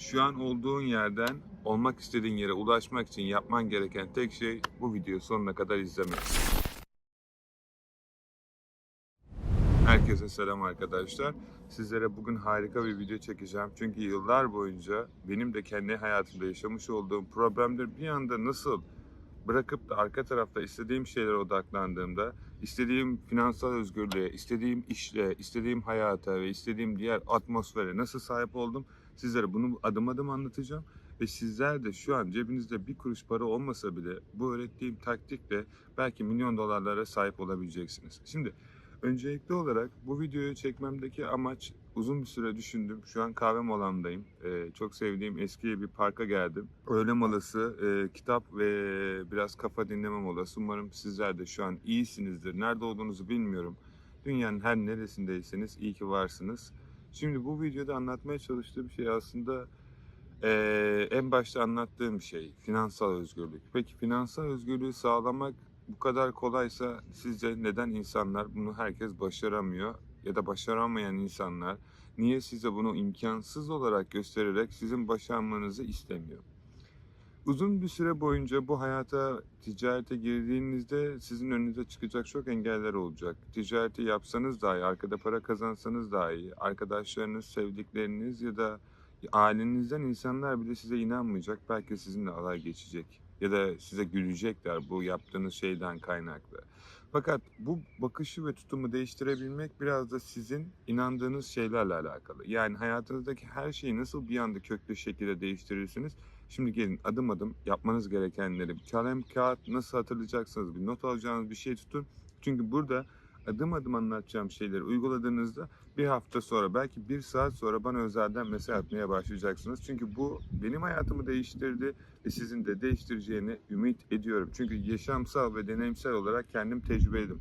Şu an olduğun yerden olmak istediğin yere ulaşmak için yapman gereken tek şey bu videoyu sonuna kadar izlemek. Herkese selam arkadaşlar. Sizlere bugün harika bir video çekeceğim. Çünkü yıllar boyunca benim de kendi hayatımda yaşamış olduğum problemleri bir anda nasıl bırakıp da arka tarafta istediğim şeylere odaklandığımda, istediğim finansal özgürlüğe, istediğim işle, istediğim hayata ve istediğim diğer atmosfere nasıl sahip oldum sizlere bunu adım adım anlatacağım. Ve sizler de şu an cebinizde bir kuruş para olmasa bile bu öğrettiğim taktikle belki milyon dolarlara sahip olabileceksiniz. Şimdi öncelikli olarak bu videoyu çekmemdeki amaç uzun bir süre düşündüm. Şu an kahve molamdayım. Ee, çok sevdiğim eski bir parka geldim. Öğle molası, e, kitap ve biraz kafa dinleme molası. Umarım sizler de şu an iyisinizdir. Nerede olduğunuzu bilmiyorum. Dünyanın her neresindeyseniz iyi ki varsınız. Şimdi bu videoda anlatmaya çalıştığım şey aslında eee, en başta anlattığım şey finansal özgürlük. Peki finansal özgürlüğü sağlamak bu kadar kolaysa sizce neden insanlar bunu herkes başaramıyor ya da başaramayan insanlar niye size bunu imkansız olarak göstererek sizin başarmanızı istemiyor? Uzun bir süre boyunca bu hayata, ticarete girdiğinizde sizin önünüze çıkacak çok engeller olacak. Ticareti yapsanız dahi, arkada para kazansanız dahi, arkadaşlarınız, sevdikleriniz ya da ailenizden insanlar bile size inanmayacak. Belki sizinle alay geçecek ya da size gülecekler bu yaptığınız şeyden kaynaklı. Fakat bu bakışı ve tutumu değiştirebilmek biraz da sizin inandığınız şeylerle alakalı. Yani hayatınızdaki her şeyi nasıl bir anda köklü şekilde değiştirirsiniz? Şimdi gelin adım adım yapmanız gerekenleri kalem kağıt nasıl hatırlayacaksınız bir not alacağınız bir şey tutun. Çünkü burada adım adım anlatacağım şeyleri uyguladığınızda bir hafta sonra belki bir saat sonra bana özelden mesaj atmaya başlayacaksınız. Çünkü bu benim hayatımı değiştirdi ve sizin de değiştireceğini ümit ediyorum. Çünkü yaşamsal ve deneyimsel olarak kendim tecrübeledim.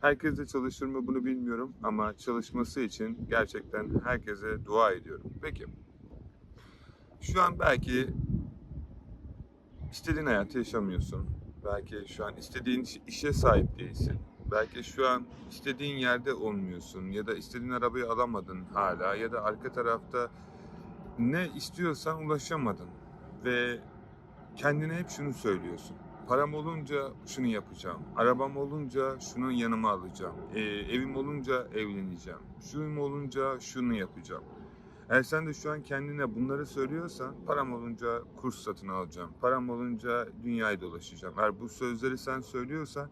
Herkes de çalışır mı bunu bilmiyorum ama çalışması için gerçekten herkese dua ediyorum. Peki. Şu an belki istediğin hayatı yaşamıyorsun. Belki şu an istediğin iş- işe sahip değilsin. Belki şu an istediğin yerde olmuyorsun ya da istediğin arabayı alamadın hala ya da arka tarafta ne istiyorsan ulaşamadın ve kendine hep şunu söylüyorsun. Param olunca şunu yapacağım. Arabam olunca şunu yanıma alacağım. Ee, evim olunca evleneceğim. Şuyum olunca şunu yapacağım. Eğer sen de şu an kendine bunları söylüyorsan param olunca kurs satın alacağım. Param olunca dünyayı dolaşacağım. Eğer bu sözleri sen söylüyorsan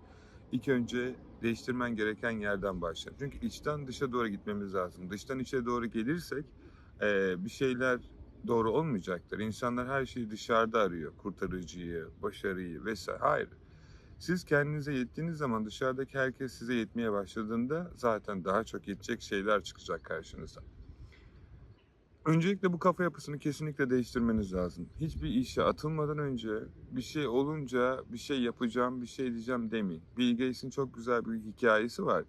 ilk önce değiştirmen gereken yerden başla. Çünkü içten dışa doğru gitmemiz lazım. Dıştan içe doğru gelirsek eee, bir şeyler doğru olmayacaktır. İnsanlar her şeyi dışarıda arıyor. Kurtarıcıyı, başarıyı vesaire. Hayır. Siz kendinize yettiğiniz zaman dışarıdaki herkes size yetmeye başladığında zaten daha çok yetecek şeyler çıkacak karşınıza. Öncelikle bu kafa yapısını kesinlikle değiştirmeniz lazım. Hiçbir işe atılmadan önce bir şey olunca bir şey yapacağım, bir şey diyeceğim demeyin. Bill Gates'in çok güzel bir hikayesi var.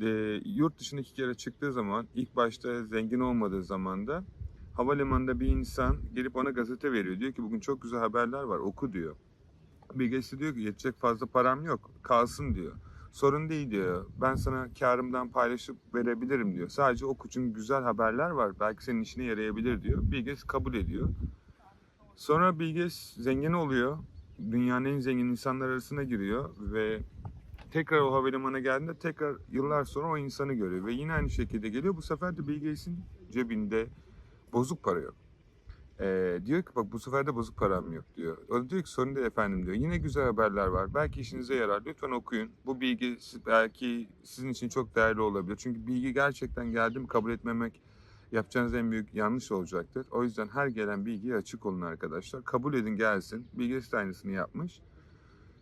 E, yurt dışına iki kere çıktığı zaman ilk başta zengin olmadığı zamanda havalimanında bir insan gelip ona gazete veriyor. Diyor ki bugün çok güzel haberler var oku diyor. Bill Gates diyor ki yetecek fazla param yok kalsın diyor. Sorun değil diyor. Ben sana karımdan paylaşıp verebilirim diyor. Sadece oku çünkü güzel haberler var. Belki senin işine yarayabilir diyor. Bill Gates kabul ediyor. Sonra Bill Gates zengin oluyor. Dünyanın en zengin insanlar arasına giriyor ve tekrar o havalimanına geldiğinde tekrar yıllar sonra o insanı görüyor ve yine aynı şekilde geliyor. Bu sefer de Bill cebinde bozuk para yok. Ee, diyor ki bak bu sefer de bozuk param yok diyor. O da diyor ki sorun değil efendim diyor. Yine güzel haberler var. Belki işinize yarar. Lütfen okuyun. Bu bilgi belki sizin için çok değerli olabilir. Çünkü bilgi gerçekten geldi mi kabul etmemek yapacağınız en büyük yanlış olacaktır. O yüzden her gelen bilgiye açık olun arkadaşlar. Kabul edin gelsin. De aynısını yapmış.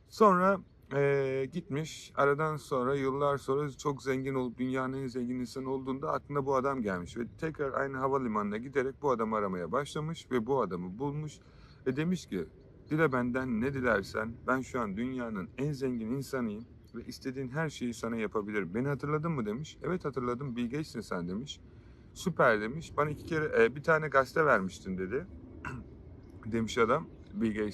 Sonra eee, gitmiş. Aradan sonra yıllar sonra çok zengin olup dünyanın en zengin insanı olduğunda aklına bu adam gelmiş. Ve tekrar aynı havalimanına giderek bu adamı aramaya başlamış ve bu adamı bulmuş. Ve demiş ki dile benden ne dilersen ben şu an dünyanın en zengin insanıyım ve istediğin her şeyi sana yapabilirim. Beni hatırladın mı demiş. Evet hatırladım Bill sen demiş. Süper demiş. Bana iki kere e, bir tane gazete vermiştin dedi. demiş adam Bill.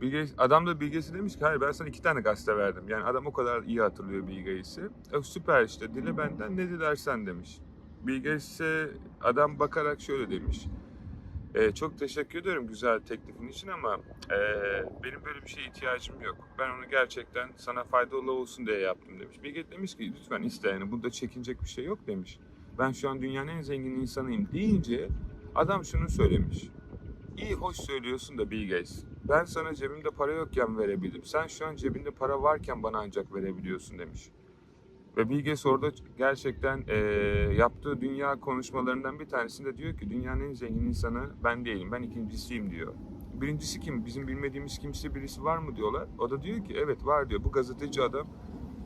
Bill Gates, adam da Bill Gates'e demiş ki hayır ben sana iki tane gazete verdim. Yani adam o kadar iyi hatırlıyor Bill Gates'i. E, süper işte dile benden ne dilersen demiş. Bill Gates'e adam bakarak şöyle demiş. Ee, çok teşekkür ederim güzel teklifin için ama ee, benim böyle bir şeye ihtiyacım yok. Ben onu gerçekten sana faydalı olsun diye yaptım demiş. Bilge demiş ki lütfen iste yani bunda çekinecek bir şey yok demiş. Ben şu an dünyanın en zengin insanıyım deyince adam şunu söylemiş. İyi hoş söylüyorsun da Bill Gates. Ben sana cebimde para yokken verebildim. Sen şu an cebinde para varken bana ancak verebiliyorsun demiş. Ve Bill Gates orada gerçekten eee, yaptığı dünya konuşmalarından bir tanesinde diyor ki dünyanın en zengin insanı ben değilim, ben ikincisiyim diyor. Birincisi kim? Bizim bilmediğimiz kimse birisi var mı diyorlar. O da diyor ki evet var diyor. Bu gazeteci adam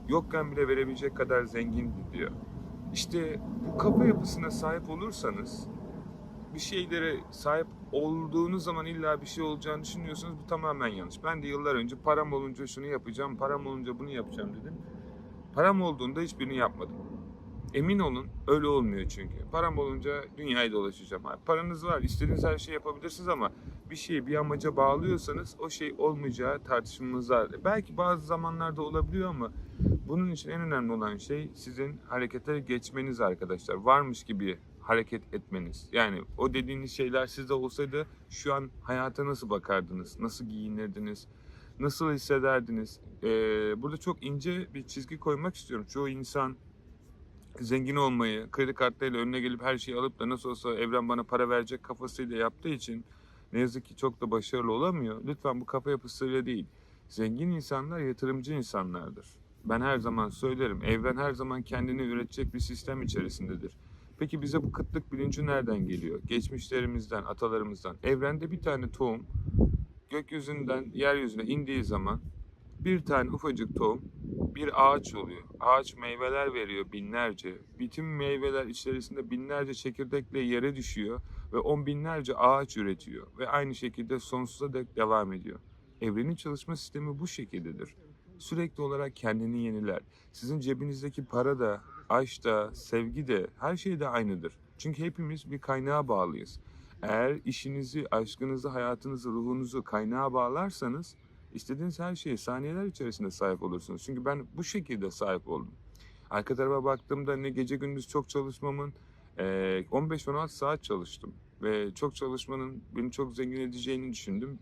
yokken bile verebilecek kadar zengindi diyor. İşte bu kafa yapısına sahip olursanız bir şeylere sahip olduğunuz zaman illa bir şey olacağını düşünüyorsunuz. Bu tamamen yanlış. Ben de yıllar önce param olunca şunu yapacağım, param olunca bunu yapacağım dedim. Param olduğunda hiçbirini yapmadım. Emin olun öyle olmuyor çünkü. Param olunca dünyayı dolaşacağım. Paranız var, istediğiniz her şeyi yapabilirsiniz ama bir şeyi bir amaca bağlıyorsanız o şey olmayacağı tartışmamız var. Belki bazı zamanlarda olabiliyor ama bunun için en önemli olan şey sizin harekete geçmeniz arkadaşlar. Varmış gibi hareket etmeniz. Yani o dediğiniz şeyler sizde olsaydı şu an hayata nasıl bakardınız? Nasıl giyinirdiniz? Nasıl hissederdiniz? Ee, burada çok ince bir çizgi koymak istiyorum. Çoğu insan zengin olmayı, kredi kartlarıyla önüne gelip her şeyi alıp da nasıl olsa evren bana para verecek kafasıyla yaptığı için ne yazık ki çok da başarılı olamıyor. Lütfen bu kafa yapısıyla değil. Zengin insanlar yatırımcı insanlardır. Ben her zaman söylerim. Evren her zaman kendini üretecek bir sistem içerisindedir. Peki bize bu kıtlık bilinci nereden geliyor? Geçmişlerimizden, atalarımızdan. Evrende bir tane tohum gökyüzünden yeryüzüne indiği zaman bir tane ufacık tohum bir ağaç oluyor. Ağaç meyveler veriyor binlerce. Bütün meyveler içerisinde binlerce çekirdekle yere düşüyor ve on binlerce ağaç üretiyor ve aynı şekilde sonsuza dek devam ediyor. Evrenin çalışma sistemi bu şekildedir. Sürekli olarak kendini yeniler. Sizin cebinizdeki para da, aşk da, sevgi de, her şey de aynıdır. Çünkü hepimiz bir kaynağa bağlıyız. Eğer işinizi, aşkınızı, hayatınızı, ruhunuzu kaynağa bağlarsanız istediğiniz her şeye saniyeler içerisinde sahip olursunuz. Çünkü ben bu şekilde sahip oldum. Arka tarafa baktığımda ne gece gündüz çok çalışmamın eee, 15-16 saat çalıştım. Ve çok çalışmanın beni çok zengin edeceğini düşündüm.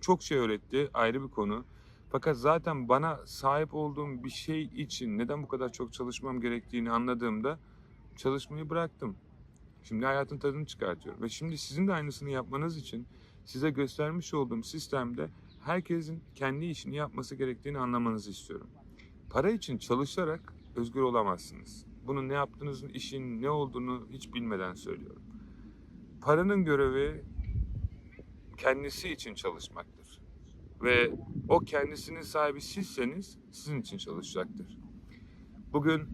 Çok şey öğretti ayrı bir konu. Fakat zaten bana sahip olduğum bir şey için neden bu kadar çok çalışmam gerektiğini anladığımda çalışmayı bıraktım. Şimdi hayatın tadını çıkartıyorum. Ve şimdi sizin de aynısını yapmanız için size göstermiş olduğum sistemde herkesin kendi işini yapması gerektiğini anlamanızı istiyorum. Para için çalışarak özgür olamazsınız. Bunun ne yaptığınızın, işin ne olduğunu hiç bilmeden söylüyorum. Paranın görevi kendisi için çalışmaktır. Ve o kendisinin sahibi sizseniz sizin için çalışacaktır. Bugün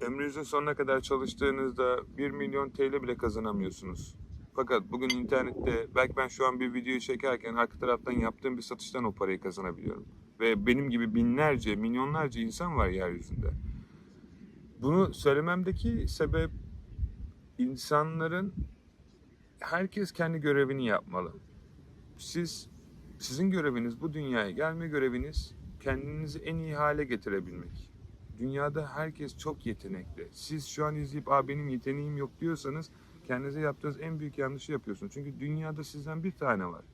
ömrünüzün sonuna kadar çalıştığınızda 1 milyon TL bile kazanamıyorsunuz. Fakat bugün internette belki ben şu an bir videoyu çekerken arka taraftan yaptığım bir satıştan o parayı kazanabiliyorum. Ve benim gibi binlerce, milyonlarca insan var yeryüzünde. Bunu söylememdeki sebep insanların herkes kendi görevini yapmalı. Siz sizin göreviniz bu dünyaya gelme göreviniz kendinizi en iyi hale getirebilmek. Dünyada herkes çok yetenekli. Siz şu an izleyip Aa, benim yeteneğim yok diyorsanız kendinize yaptığınız en büyük yanlışı yapıyorsunuz. Çünkü dünyada sizden bir tane var.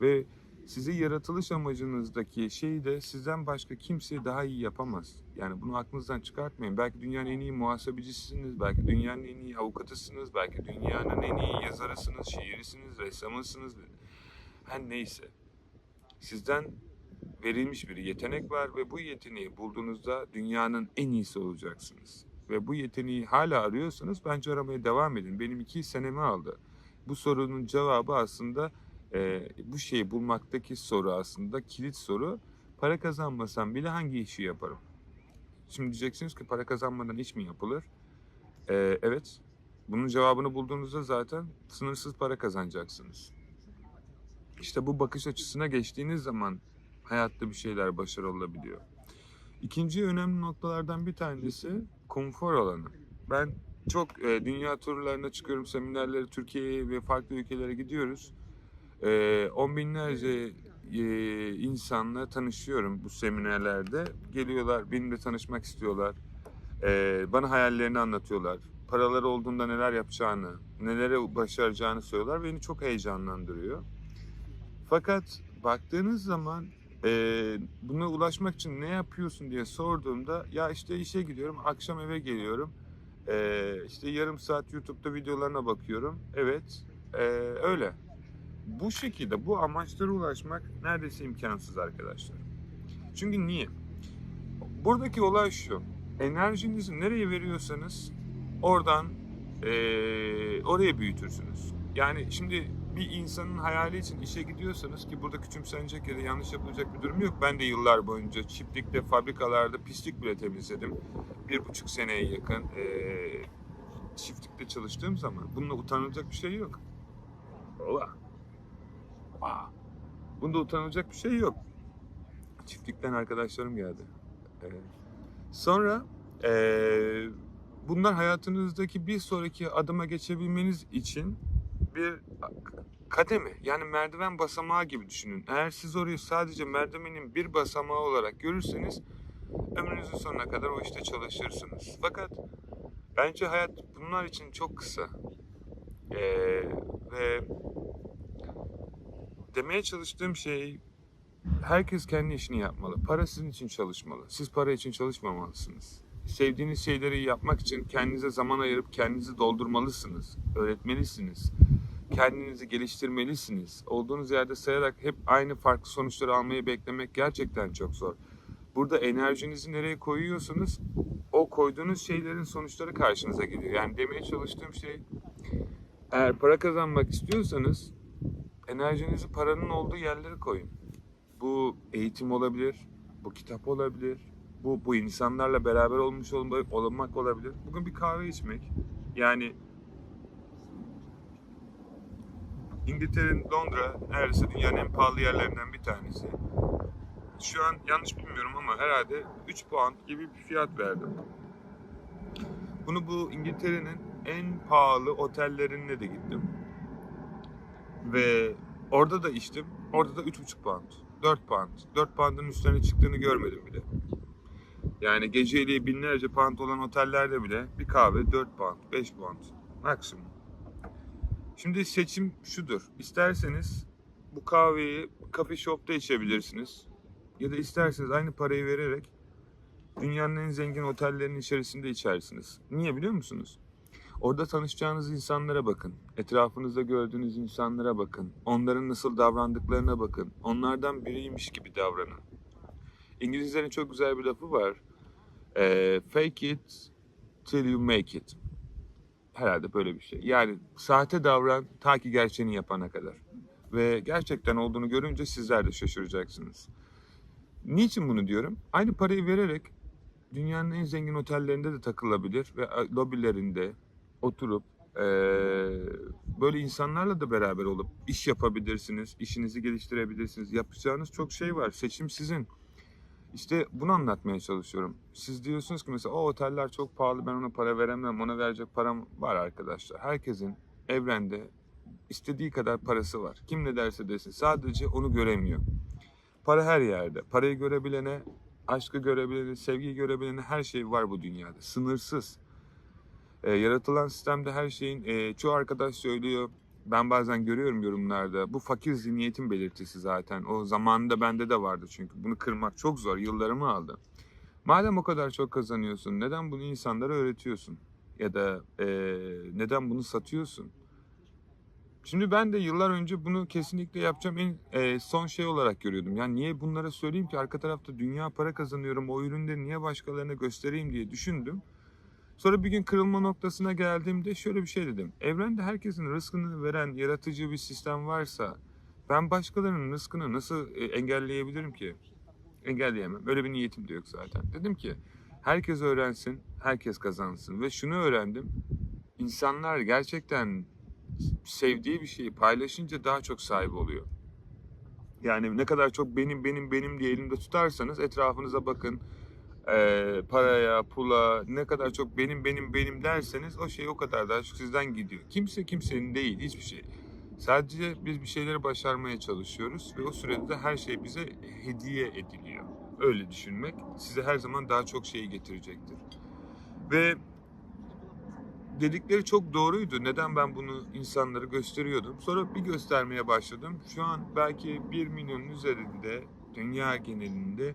Ve sizi yaratılış amacınızdaki şeyi de sizden başka kimse daha iyi yapamaz. Yani bunu aklınızdan çıkartmayın. Belki dünyanın en iyi muhasebecisiniz, belki dünyanın en iyi avukatısınız, belki dünyanın en iyi yazarısınız, şiirisiniz, ressamısınız. Her neyse. Sizden verilmiş bir yetenek var ve bu yeteneği bulduğunuzda dünyanın en iyisi olacaksınız. Ve bu yeteneği hala arıyorsanız bence aramaya devam edin. Benim iki senemi aldı. Bu sorunun cevabı aslında e, bu şeyi bulmaktaki soru aslında kilit soru. Para kazanmasam bile hangi işi yaparım? Şimdi diyeceksiniz ki para kazanmadan iş mi yapılır? E, evet. Bunun cevabını bulduğunuzda zaten sınırsız para kazanacaksınız. İşte bu bakış açısına geçtiğiniz zaman hayatta bir şeyler başarılı olabiliyor. İkinci önemli noktalardan bir tanesi konfor alanı. Ben çok e, dünya turlarına çıkıyorum, seminerlere, Türkiye'ye ve farklı ülkelere gidiyoruz. E, on binlerce e, insanla tanışıyorum bu seminerlerde. Geliyorlar, benimle tanışmak istiyorlar. E, bana hayallerini anlatıyorlar. paraları olduğunda neler yapacağını, nelere başaracağını söylüyorlar. Beni çok heyecanlandırıyor. Fakat baktığınız zaman e, buna ulaşmak için ne yapıyorsun diye sorduğumda ya işte işe gidiyorum, akşam eve geliyorum. E, işte yarım saat YouTube'da videolarına bakıyorum. Evet, e, öyle. Bu şekilde bu amaçlara ulaşmak neredeyse imkansız arkadaşlar. Çünkü niye? Buradaki olay şu. Enerjinizi nereye veriyorsanız oradan eee, oraya büyütürsünüz. Yani şimdi bir insanın hayali için işe gidiyorsanız ki burada küçümsenecek ya da yanlış yapılacak bir durum yok. Ben de yıllar boyunca çiftlikte, fabrikalarda pislik bile temizledim. Bir buçuk seneye yakın eee, çiftlikte çalıştığım zaman bununla utanılacak bir şey yok. Ola. Aa. Bunda utanılacak bir şey yok. Çiftlikten arkadaşlarım geldi. Ee, sonra ee, bunlar hayatınızdaki bir sonraki adıma geçebilmeniz için bir kademe yani merdiven basamağı gibi düşünün. Eğer siz orayı sadece merdivenin bir basamağı olarak görürseniz ömrünüzün sonuna kadar o işte çalışırsınız. Fakat bence hayat bunlar için çok kısa. Ee, ve demeye çalıştığım şey herkes kendi işini yapmalı. Para sizin için çalışmalı. Siz para için çalışmamalısınız. Sevdiğiniz şeyleri yapmak için kendinize zaman ayırıp kendinizi doldurmalısınız. Öğretmelisiniz. Kendinizi geliştirmelisiniz. Olduğunuz yerde sayarak hep aynı farklı sonuçları almayı beklemek gerçekten çok zor. Burada enerjinizi nereye koyuyorsanız o koyduğunuz şeylerin sonuçları karşınıza geliyor. Yani demeye çalıştığım şey eğer para kazanmak istiyorsanız enerjinizi paranın olduğu yerlere koyun. Bu eğitim olabilir, bu kitap olabilir, bu bu insanlarla beraber olmuş olma- olmak olabilir. Bugün bir kahve içmek. Yani İngiltere'nin Londra neredeyse dünyanın en pahalı yerlerinden bir tanesi. Şu an yanlış bilmiyorum ama herhalde 3 pound gibi bir fiyat verdim. Bunu bu İngiltere'nin en pahalı otellerine de gittim. Ve orada da içtim. Orada da 3,5 pound. 4 pound. 4 pound'ın üstüne çıktığını görmedim bile. Yani geceliği binlerce pound olan otellerde bile bir kahve 4 pound, 5 pound maksimum. Şimdi seçim şudur. İsterseniz bu kahveyi kafe shop'ta içebilirsiniz. Ya da isterseniz aynı parayı vererek dünyanın en zengin otellerinin içerisinde içersiniz. Niye biliyor musunuz? Orada tanışacağınız insanlara bakın. Etrafınızda gördüğünüz insanlara bakın. Onların nasıl davrandıklarına bakın. Onlardan biriymiş gibi davranın. İngilizlerin çok güzel bir lafı var. Eee, fake it till you make it. Herhalde böyle bir şey. Yani sahte davran ta ki gerçeğini yapana kadar. Ve gerçekten olduğunu görünce sizler de şaşıracaksınız. Niçin bunu diyorum? Aynı parayı vererek dünyanın en zengin otellerinde de takılabilir ve e, lobilerinde oturup eee, böyle insanlarla da beraber olup iş yapabilirsiniz, işinizi geliştirebilirsiniz. Yapacağınız çok şey var. Seçim sizin. İşte bunu anlatmaya çalışıyorum. Siz diyorsunuz ki mesela o oteller çok pahalı ben ona para veremem, ona verecek param var arkadaşlar. Herkesin evrende istediği kadar parası var. Kim ne derse desin sadece onu göremiyor. Para her yerde. Parayı görebilene, aşkı görebilene, sevgiyi görebilene her şey var bu dünyada. Sınırsız. Ee, yaratılan sistemde her şeyin e, çoğu arkadaş söylüyor. Ben bazen görüyorum yorumlarda. Bu fakir zihniyetin belirtisi zaten. O zamanında bende de vardı çünkü. Bunu kırmak çok zor. Yıllarımı aldı. Madem o kadar çok kazanıyorsun, neden bunu insanlara öğretiyorsun? Ya da e, neden bunu satıyorsun? Şimdi ben de yıllar önce bunu kesinlikle yapacağım en e, son şey olarak görüyordum. Yani niye bunlara söyleyeyim ki arka tarafta dünya para kazanıyorum o ürünleri niye başkalarına göstereyim diye düşündüm. Sonra bir gün kırılma noktasına geldiğimde şöyle bir şey dedim. Evrende herkesin rızkını veren yaratıcı bir sistem varsa ben başkalarının rızkını nasıl e, engelleyebilirim ki? Engelleyemem. Öyle bir niyetim de yok zaten. Dedim ki herkes öğrensin, herkes kazansın ve şunu öğrendim. İnsanlar gerçekten sevdiği bir şeyi paylaşınca daha çok sahip oluyor. Yani ne kadar çok benim benim benim diye elimde tutarsanız etrafınıza bakın. Ee, paraya, pula ne kadar çok benim benim benim derseniz o şey o kadar daha çok sizden gidiyor. Kimse kimsenin değil hiçbir şey. Sadece biz bir şeyleri başarmaya çalışıyoruz ve o sürede de her şey bize hediye ediliyor. Öyle düşünmek size her zaman daha çok şeyi getirecektir. Ve dedikleri çok doğruydu. Neden ben bunu insanlara gösteriyordum? Sonra bir göstermeye başladım. Şu an belki 1 milyonun üzerinde dünya genelinde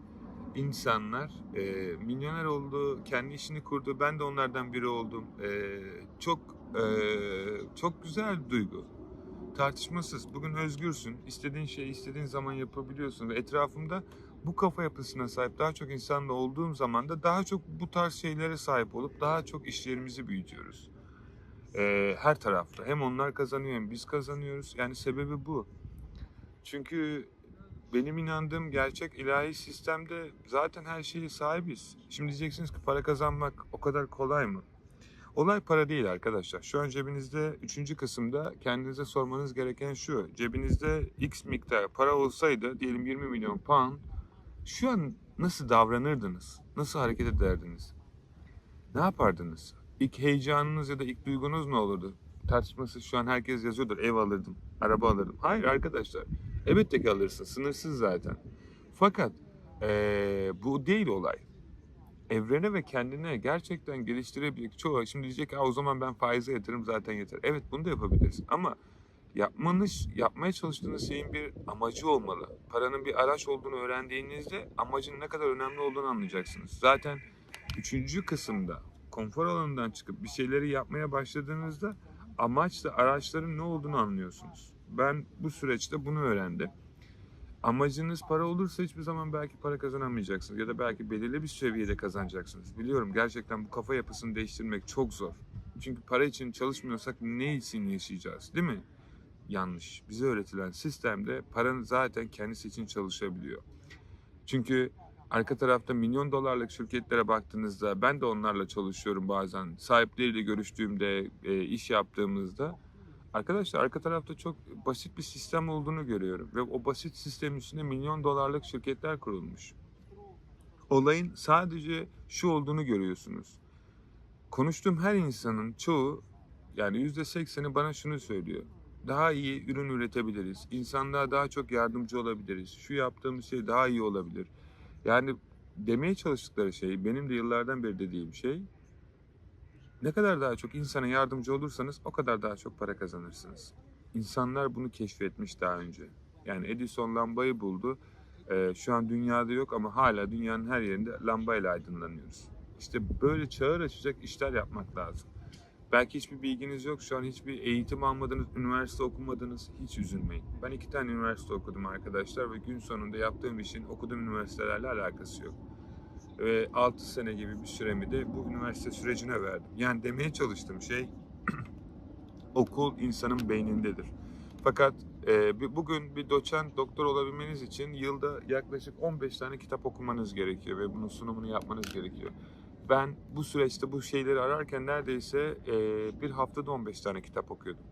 insanlar e, milyoner oldu, kendi işini kurdu. Ben de onlardan biri oldum. E, çok e, çok güzel bir duygu. Tartışmasız. Bugün özgürsün. İstediğin şeyi istediğin zaman yapabiliyorsun. Ve etrafımda bu kafa yapısına sahip daha çok insanla olduğum zaman da daha çok bu tarz şeylere sahip olup daha çok işlerimizi büyütüyoruz. Ee, her tarafta. Hem onlar kazanıyor hem biz kazanıyoruz. Yani sebebi bu. Çünkü benim inandığım gerçek ilahi sistemde zaten her şeye sahibiz. Şimdi diyeceksiniz ki para kazanmak o kadar kolay mı? Olay para değil arkadaşlar. Şu an cebinizde üçüncü kısımda kendinize sormanız gereken şu. Cebinizde x miktar para olsaydı diyelim 20 milyon pound şu an nasıl davranırdınız? Nasıl hareket ederdiniz? Ne yapardınız? İlk heyecanınız ya da ilk duygunuz ne olurdu? Tartışması şu an herkes yazıyordur. Ev alırdım, araba alırdım. Hayır arkadaşlar. Elbette ki alırsın. Sınırsız zaten. Fakat eee, bu değil olay. Evrene ve kendine gerçekten geliştirebilecek çoğu şimdi diyecek "Aa, o zaman ben faize yatırım zaten yeter. Evet bunu da yapabilirsin ama yapmanız, yapmaya çalıştığınız şeyin bir amacı olmalı. Paranın bir araç olduğunu öğrendiğinizde amacın ne kadar önemli olduğunu anlayacaksınız. Zaten üçüncü kısımda konfor alanından çıkıp bir şeyleri yapmaya başladığınızda amaçla araçların ne olduğunu anlıyorsunuz. Ben bu süreçte bunu öğrendim. Amacınız para olursa hiçbir zaman belki para kazanamayacaksınız ya da belki belirli bir seviyede kazanacaksınız. Biliyorum gerçekten bu kafa yapısını değiştirmek çok zor. Çünkü para için çalışmıyorsak ne için yaşayacağız değil mi? Yanlış. Bize öğretilen sistemde paranın zaten kendisi için çalışabiliyor. Çünkü arka tarafta milyon dolarlık şirketlere baktığınızda ben de onlarla çalışıyorum bazen. Sahipleriyle görüştüğümde, e, iş yaptığımızda Arkadaşlar arka tarafta çok basit bir sistem olduğunu görüyorum ve o basit sistemin içinde milyon dolarlık şirketler kurulmuş. Olayın sadece şu olduğunu görüyorsunuz. Konuştuğum her insanın çoğu yani yüzde sekseni bana şunu söylüyor. Daha iyi ürün üretebiliriz. İnsanlığa daha çok yardımcı olabiliriz. Şu yaptığımız şey daha iyi olabilir. Yani demeye çalıştıkları şey benim de yıllardan beri dediğim şey ne kadar daha çok insana yardımcı olursanız o kadar daha çok para kazanırsınız. İnsanlar bunu keşfetmiş daha önce. Yani Edison lambayı buldu. Ee, şu an dünyada yok ama hala dünyanın her yerinde lambayla aydınlanıyoruz. İşte böyle çağır açacak işler yapmak lazım. Belki hiçbir bilginiz yok. Şu an hiçbir eğitim almadınız, üniversite okumadınız. Hiç üzülmeyin. Ben iki tane üniversite okudum arkadaşlar ve gün sonunda yaptığım işin okuduğum üniversitelerle alakası yok ve 6 sene gibi bir süremi de bu üniversite sürecine verdim. Yani demeye çalıştığım şey okul insanın beynindedir. Fakat e, bugün bir doçent doktor olabilmeniz için yılda yaklaşık 15 tane kitap okumanız gerekiyor ve bunun sunumunu yapmanız gerekiyor. Ben bu süreçte bu şeyleri ararken neredeyse e, bir haftada 15 tane kitap okuyordum.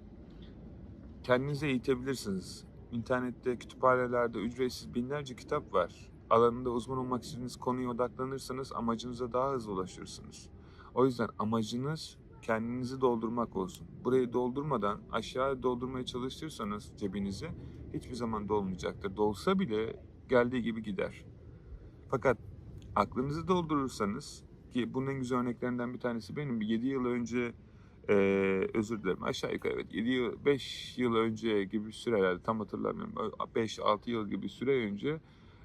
Kendinize eğitebilirsiniz. İnternette, kütüphanelerde ücretsiz binlerce kitap var alanında uzman olmak istediğiniz konuya odaklanırsanız amacınıza daha hızlı ulaşırsınız. O yüzden amacınız kendinizi doldurmak olsun. Burayı doldurmadan aşağı doldurmaya çalışırsanız cebinizi hiçbir zaman dolmayacaktır. Dolsa bile geldiği gibi gider. Fakat aklınızı doldurursanız ki bunun en güzel örneklerinden bir tanesi benim 7 yıl önce eee, özür dilerim aşağı yukarı evet 7 yıl 5 yıl önce gibi süre herhalde tam hatırlamıyorum 5-6 yıl gibi süre önce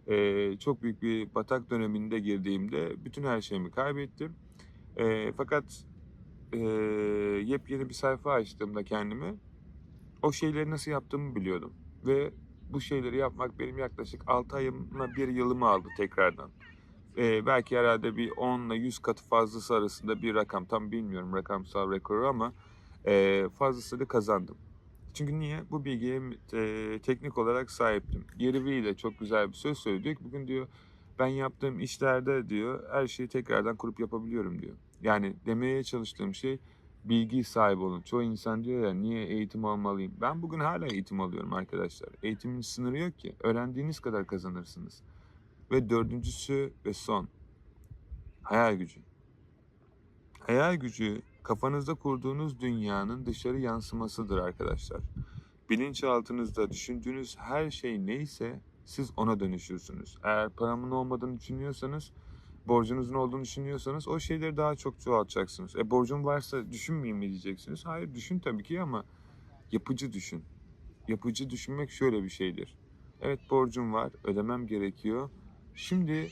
ee, çok büyük bir batak döneminde girdiğimde bütün her şeyimi kaybettim. Ee, fakat e, yepyeni bir sayfa açtığımda kendime o şeyleri nasıl yaptığımı biliyordum. Ve bu şeyleri yapmak benim yaklaşık 6 ayımla bir yılımı aldı tekrardan. Ee, belki herhalde bir 10 ile 100 katı fazlası arasında bir rakam tam bilmiyorum rakamsal rekoru ama e, fazlasını kazandım. Çünkü niye? Bu bilgiye e, teknik olarak sahiptim. Gary Vee de çok güzel bir söz söylüyor. Bugün diyor ben yaptığım işlerde diyor her şeyi tekrardan kurup yapabiliyorum diyor. Yani demeye çalıştığım şey bilgi sahibi olun. Çoğu insan diyor ya niye eğitim almalıyım? Ben bugün hala eğitim alıyorum arkadaşlar. Eğitimin sınırı yok ki. Öğrendiğiniz kadar kazanırsınız. Ve dördüncüsü ve son. Hayal gücü. Hayal gücü kafanızda kurduğunuz dünyanın dışarı yansımasıdır arkadaşlar. Bilinçaltınızda düşündüğünüz her şey neyse siz ona dönüşürsünüz. Eğer paramın olmadığını düşünüyorsanız borcunuzun olduğunu düşünüyorsanız o şeyleri daha çok çoğaltacaksınız. E borcum varsa düşünmeyeyim mi diyeceksiniz. Hayır düşün tabii ki ama yapıcı düşün. Yapıcı düşünmek şöyle bir şeydir. Evet borcum var, ödemem gerekiyor. Şimdi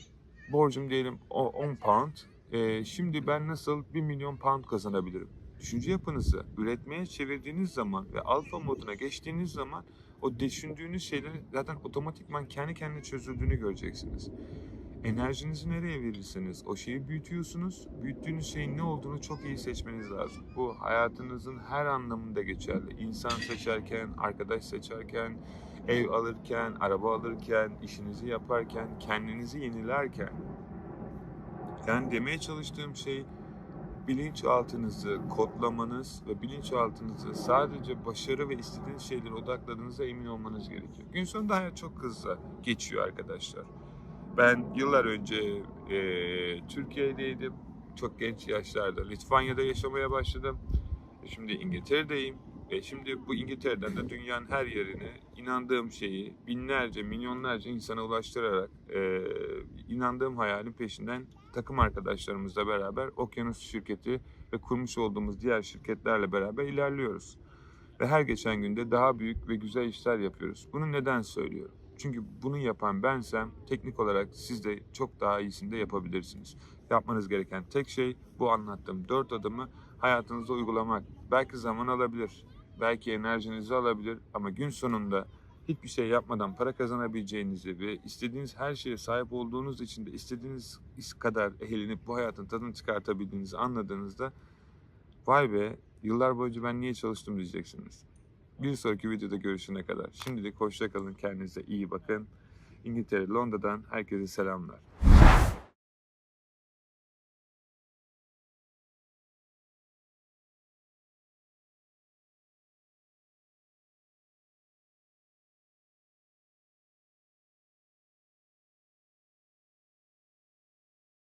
borcum diyelim o 10 pound. E, şimdi ben nasıl 1 milyon pound kazanabilirim? Düşünce yapınızı üretmeye çevirdiğiniz zaman ve alfa moduna geçtiğiniz zaman o düşündüğünüz şeylerin zaten otomatikman kendi kendine çözüldüğünü göreceksiniz. Enerjinizi nereye verirseniz o şeyi büyütüyorsunuz. Büyüttüğünüz şeyin ne olduğunu çok iyi seçmeniz lazım. Bu hayatınızın her anlamında geçerli. İnsan seçerken, arkadaş seçerken, ev alırken, araba alırken, işinizi yaparken, kendinizi yenilerken. Yani demeye çalıştığım şey bilinçaltınızı kodlamanız ve bilinçaltınızı sadece başarı ve istediğiniz şeylere odakladığınızda emin olmanız gerekiyor. Gün sonunda hayat çok hızlı geçiyor arkadaşlar. Ben yıllar önce eee, Türkiye'deydim. Çok genç yaşlarda Litvanya'da yaşamaya başladım. E, Şimdi İngiltere'deyim. E şimdi bu İngiltere'den de dünyanın her yerine inandığım şeyi binlerce, milyonlarca insana ulaştırarak e, inandığım hayalin peşinden takım arkadaşlarımızla beraber Okyanus şirketi ve kurmuş olduğumuz diğer şirketlerle beraber ilerliyoruz. Ve her geçen günde daha büyük ve güzel işler yapıyoruz. Bunu neden söylüyorum? Çünkü bunu yapan bensem teknik olarak siz de çok daha iyisini de yapabilirsiniz. Yapmanız gereken tek şey bu anlattığım dört adımı hayatınızda uygulamak. Belki zaman alabilir, belki enerjinizi alabilir ama gün sonunda hiçbir şey yapmadan para kazanabileceğinizi ve istediğiniz her şeye sahip olduğunuz için de istediğiniz kadar eğlenip bu hayatın tadını çıkartabildiğinizi anladığınızda vay be yıllar boyunca ben niye çalıştım diyeceksiniz. Bir sonraki videoda görüşene kadar. Şimdilik hoşça kalın. Kendinize iyi bakın. İngiltere, Londra'dan herkese selamlar.